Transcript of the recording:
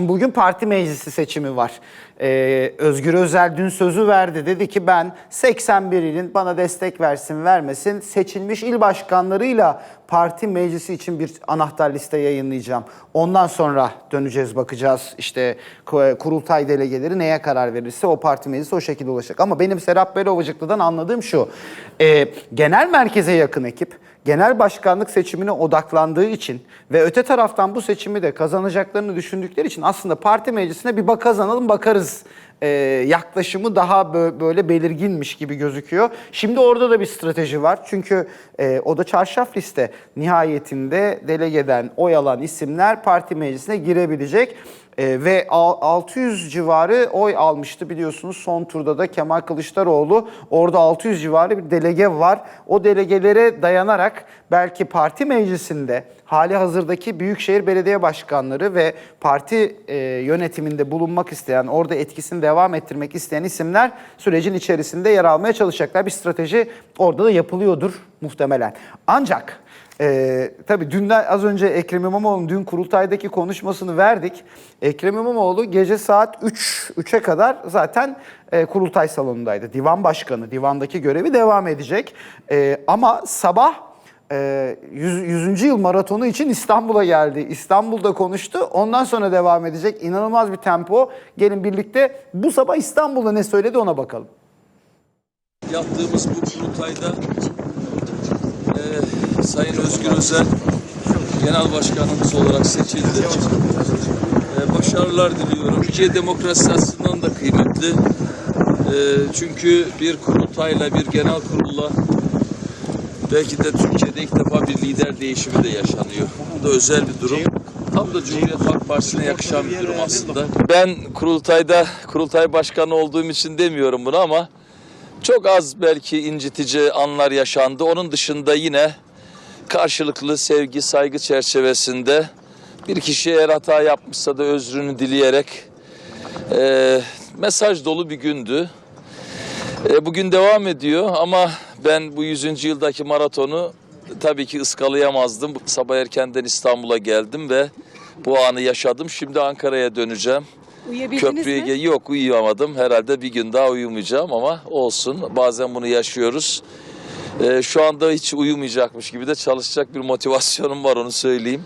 şimdi bugün parti meclisi seçimi var. Ee, Özgür Özel dün sözü verdi. Dedi ki ben 81 ilin bana destek versin vermesin seçilmiş il başkanlarıyla parti meclisi için bir anahtar liste yayınlayacağım. Ondan sonra döneceğiz bakacağız işte ku- kurultay delegeleri neye karar verirse o parti meclisi o şekilde ulaşacak. Ama benim Serap Belovacıklı'dan anladığım şu. Ee, genel merkeze yakın ekip genel başkanlık seçimine odaklandığı için ve öte taraftan bu seçimi de kazanacaklarını düşündükleri için aslında parti meclisine bir bak kazanalım bakarız e, yaklaşımı daha bö- böyle belirginmiş gibi gözüküyor. Şimdi orada da bir strateji var. Çünkü e, o da çarşaf liste nihayetinde delegeden oy alan isimler parti meclisine girebilecek. E, ve al- 600 civarı oy almıştı biliyorsunuz son turda da Kemal Kılıçdaroğlu. Orada 600 civarı bir delege var. O delegelere dayanarak belki parti meclisinde hali hazırdaki büyükşehir belediye başkanları ve parti e, yönetiminde bulunmak isteyen, orada etkisini devam ettirmek isteyen isimler sürecin içerisinde yer almaya çalışacaklar. Bir strateji orada da yapılıyordur muhtemelen. Ancak ee, tabii dünden az önce Ekrem İmamoğlu'nun dün kurultaydaki konuşmasını verdik. Ekrem İmamoğlu gece saat 3 3'e kadar zaten e, kurultay salonundaydı. Divan başkanı, divandaki görevi devam edecek. Ee, ama sabah e, 100. 100. yıl maratonu için İstanbul'a geldi. İstanbul'da konuştu. Ondan sonra devam edecek. İnanılmaz bir tempo. Gelin birlikte bu sabah İstanbul'da ne söyledi ona bakalım. yaptığımız bu kurultayda eee Sayın Özgür Özel Genel Başkanımız olarak seçildi. Eee, başarılar diliyorum. Türkiye demokrasi açısından da kıymetli. Eee, çünkü bir kurultayla, bir genel kurulla belki de Türkiye'de ilk defa bir lider değişimi de yaşanıyor. Bu da özel bir durum. Tam da Cumhuriyet Halk Partisi'ne yakışan bir durum aslında. Ben kurultayda kurultay başkanı olduğum için demiyorum bunu ama çok az belki incitici anlar yaşandı. Onun dışında yine karşılıklı sevgi, saygı çerçevesinde bir kişi eğer hata yapmışsa da özrünü dileyerek eee, mesaj dolu bir gündü. E, bugün devam ediyor ama ben bu 100. yıldaki maratonu tabii ki ıskalayamazdım. Sabah erkenden İstanbul'a geldim ve bu anı yaşadım. Şimdi Ankara'ya döneceğim. Uyuyabildiniz Köprüye mi? yok uyuyamadım. Herhalde bir gün daha uyumayacağım ama olsun. Bazen bunu yaşıyoruz. E, şu anda hiç uyumayacakmış gibi de çalışacak bir motivasyonum var onu söyleyeyim.